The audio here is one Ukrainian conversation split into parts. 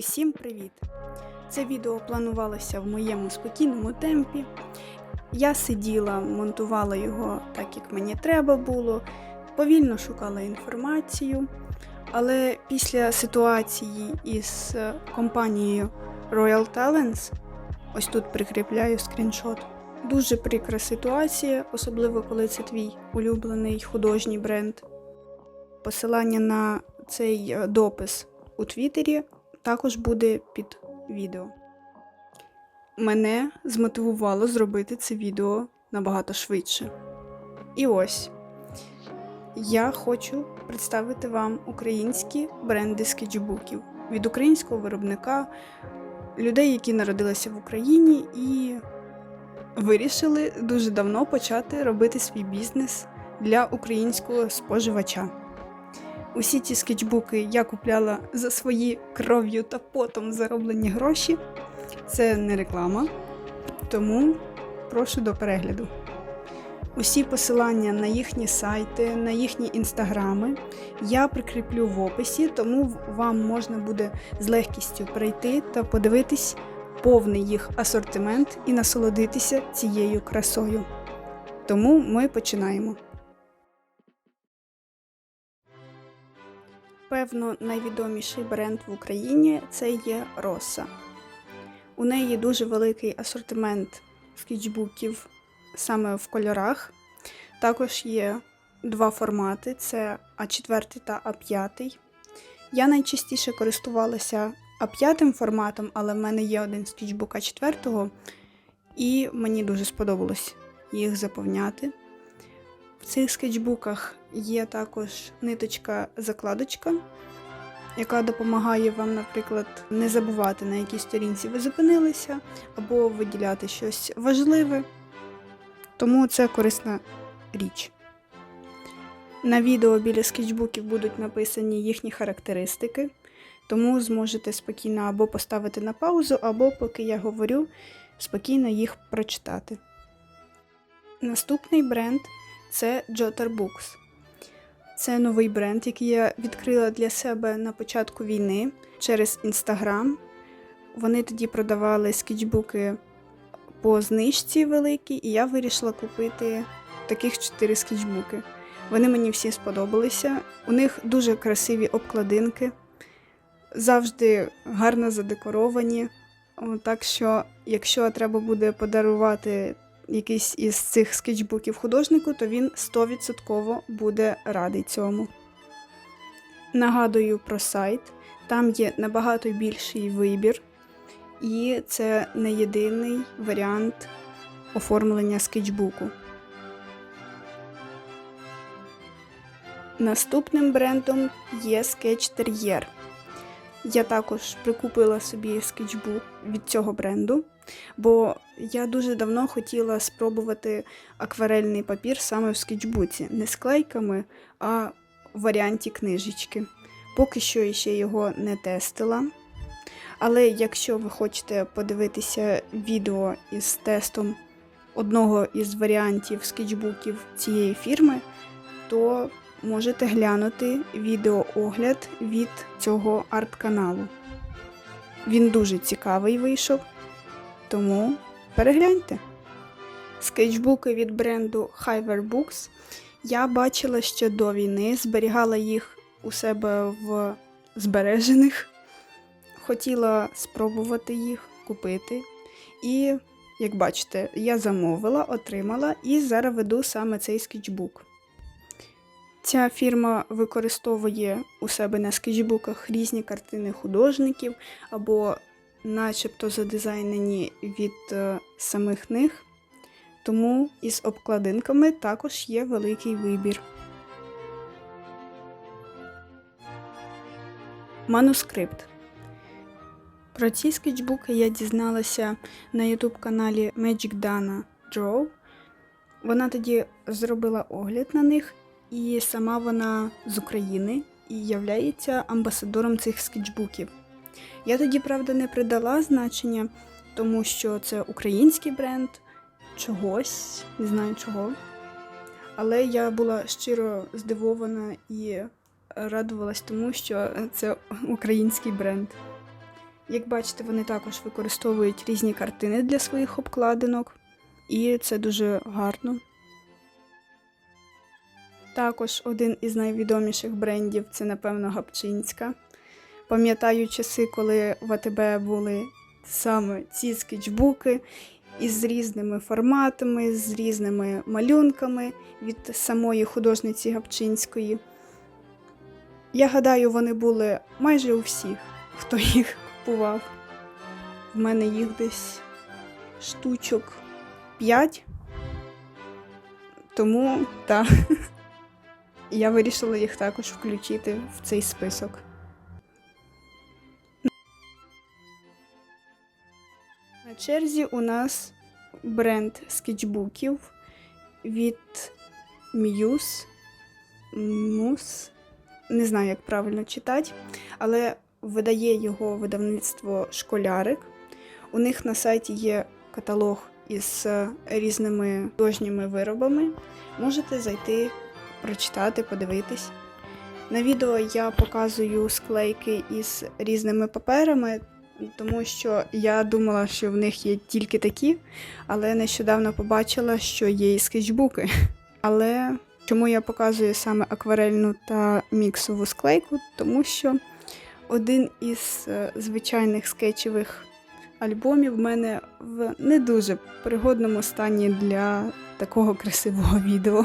Всім привіт! Це відео планувалося в моєму спокійному темпі. Я сиділа, монтувала його так, як мені треба було, повільно шукала інформацію. Але після ситуації із е, компанією Royal Talents, ось тут прикріпляю скріншот. Дуже прикра ситуація, особливо коли це твій улюблений художній бренд. Посилання на цей е, допис у Твіттері також буде під відео. Мене змотивувало зробити це відео набагато швидше. І ось я хочу представити вам українські бренди скетчбуків від українського виробника, людей, які народилися в Україні і вирішили дуже давно почати робити свій бізнес для українського споживача. Усі ці скетчбуки я купляла за свої кров'ю та потом зароблені гроші. Це не реклама, тому прошу до перегляду. Усі посилання на їхні сайти, на їхні інстаграми я прикріплю в описі, тому вам можна буде з легкістю прийти та подивитись повний їх асортимент і насолодитися цією красою. Тому ми починаємо. Певно, найвідоміший бренд в Україні це є Роса. У неї дуже великий асортимент скетчбуків саме в кольорах. Також є два формати: це А4 та А5. Я найчастіше користувалася А5 форматом, але в мене є один скетчбук А4, і мені дуже сподобалось їх заповняти. В цих скетчбуках є також ниточка-закладочка, яка допомагає вам, наприклад, не забувати, на якій сторінці ви зупинилися, або виділяти щось важливе. Тому це корисна річ. На відео біля скетчбуків будуть написані їхні характеристики, тому зможете спокійно або поставити на паузу, або, поки я говорю, спокійно їх прочитати. Наступний бренд це Jotter Books. Це новий бренд, який я відкрила для себе на початку війни через Інстаграм. Вони тоді продавали скетчбуки по знижці великій, і я вирішила купити таких 4 скетчбуки. Вони мені всі сподобалися. У них дуже красиві обкладинки, завжди гарно задекоровані. Так що, якщо треба буде подарувати якийсь із цих скетчбуків художнику, то він 100% буде радий цьому. Нагадую про сайт. Там є набагато більший вибір, і це не єдиний варіант оформлення скетчбуку. Наступним брендом є Terrier. Я також прикупила собі скетчбук від цього бренду, бо я дуже давно хотіла спробувати акварельний папір саме в скетчбуці, не склейками, а в варіанті книжечки. Поки що ще його не тестила. Але якщо ви хочете подивитися відео із тестом одного із варіантів скетчбуків цієї фірми, то можете глянути відеоогляд від цього арт-каналу. Він дуже цікавий вийшов, тому перегляньте. Скетчбуки від бренду Hiver Books я бачила ще до війни, зберігала їх у себе в збережених. Хотіла спробувати їх купити. І, як бачите, я замовила, отримала і зараз веду саме цей скетчбук. Ця фірма використовує у себе на скетчбуках різні картини художників або начебто задизайнені від е, самих них, тому із обкладинками також є великий вибір. Манускрипт. Про ці скетчбуки я дізналася на YouTube каналі Magic Dana Draw. Вона тоді зробила огляд на них, і сама вона з України і являється амбасадором цих скетчбуків. Я тоді, правда, не придала значення, тому що це український бренд чогось, не знаю чого. Але я була щиро здивована і радувалась тому, що це український бренд. Як бачите, вони також використовують різні картини для своїх обкладинок, і це дуже гарно. Також один із найвідоміших брендів це, напевно, Гапчинська. Пам'ятаю часи, коли в АТБ були саме ці скетчбуки із різними форматами, з різними малюнками від самої художниці Гапчинської. Я гадаю, вони були майже у всіх, хто їх купував. В мене їх десь штучок 5. Тому так, я вирішила їх також включити в цей список. На черзі у нас бренд скетчбуків від Muse. Muse. Не знаю, як правильно читати, але видає його видавництво Школярик. У них на сайті є каталог із е, різними художніми виробами. Можете зайти, прочитати, подивитись. На відео я показую склейки із різними паперами, тому що я думала, що в них є тільки такі, але нещодавно побачила, що є і скетчбуки. Але чому я показую саме акварельну та міксову склейку? Тому що один із е, звичайних скетчевих альбомів в мене в не дуже пригодному стані для такого красивого відео.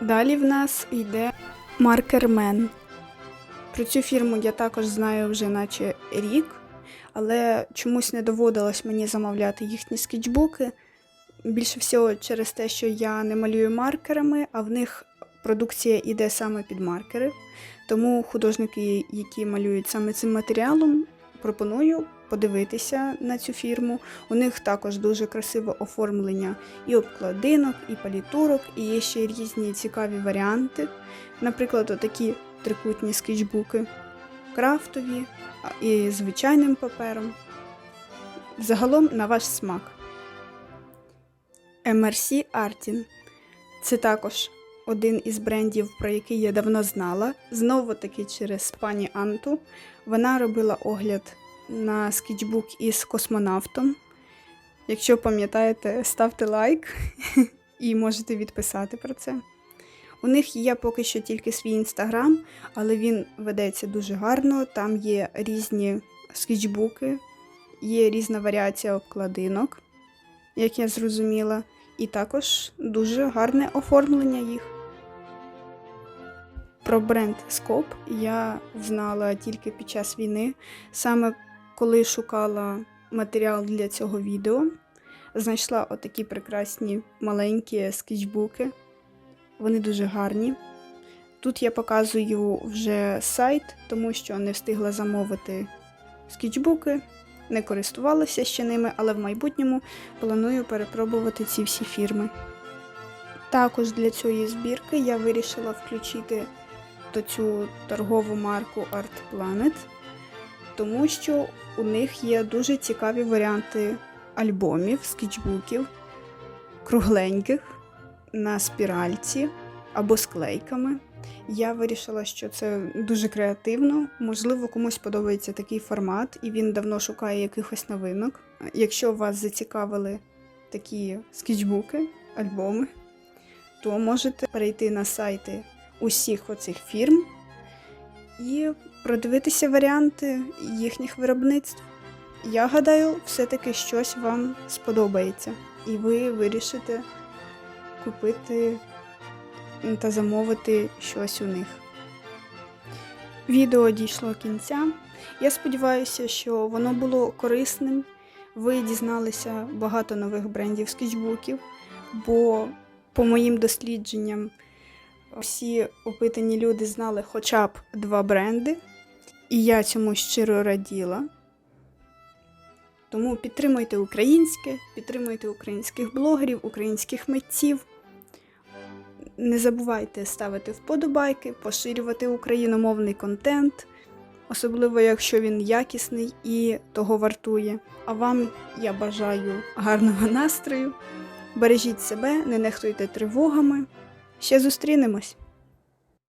Далі в нас йде Маркермен. Про цю фірму я також знаю вже наче рік, але чомусь не доводилось мені замовляти їхні скетчбуки. Більше всього через те, що я не малюю маркерами, а в них продукція йде саме під маркери. Тому художники, які малюють саме цим матеріалом, пропоную подивитися на цю фірму. У них також дуже красиве оформлення і обкладинок, і палітурок, і є ще різні цікаві варіанти. Наприклад, отакі трикутні скетчбуки, крафтові і звичайним папером. Загалом на ваш смак. MRC Artin. Це також один із брендів, про який я давно знала. Знову таки через пані Анту. Вона робила огляд на скетчбук із космонавтом. Якщо пам'ятаєте, ставте лайк і можете відписати про це. У них є поки що тільки свій інстаграм, але він ведеться дуже гарно. Там є різні скетчбуки, є різна варіація обкладинок, як я зрозуміла, і також дуже гарне оформлення їх. Про бренд Scope я знала тільки під час війни, саме коли шукала матеріал для цього відео. Знайшла отакі прекрасні маленькі скетчбуки. Вони дуже гарні. Тут я показую вже сайт, тому що не встигла замовити скетчбуки, не користувалася ще ними, але в майбутньому планую перепробувати ці всі фірми. Також для цієї збірки я вирішила включити до цю торгову марку Art Planet, тому що у них є дуже цікаві варіанти альбомів, скетчбуків, кругленьких на спіральці або склейками. Я вирішила, що це дуже креативно. Можливо, комусь подобається такий формат, і він давно шукає якихось новинок. Якщо вас зацікавили такі скетчбуки, альбоми, то можете перейти на сайти усіх оцих фірм і продивитися варіанти їхніх виробництв. Я гадаю, все-таки щось вам сподобається, і ви вирішите купити та замовити щось у них. Відео дійшло кінця. Я сподіваюся, що воно було корисним. Ви дізналися багато нових брендів скетчбуків, бо, по моїм дослідженням, всі опитані люди знали хоча б два бренди, і я цьому щиро раділа. Тому підтримуйте українське, підтримуйте українських блогерів, українських митців. Не забувайте ставити вподобайки, поширювати україномовний контент, особливо якщо він якісний і того вартує. А вам я бажаю гарного настрою. Бережіть себе, не нехтуйте тривогами. Ще зустрінемось!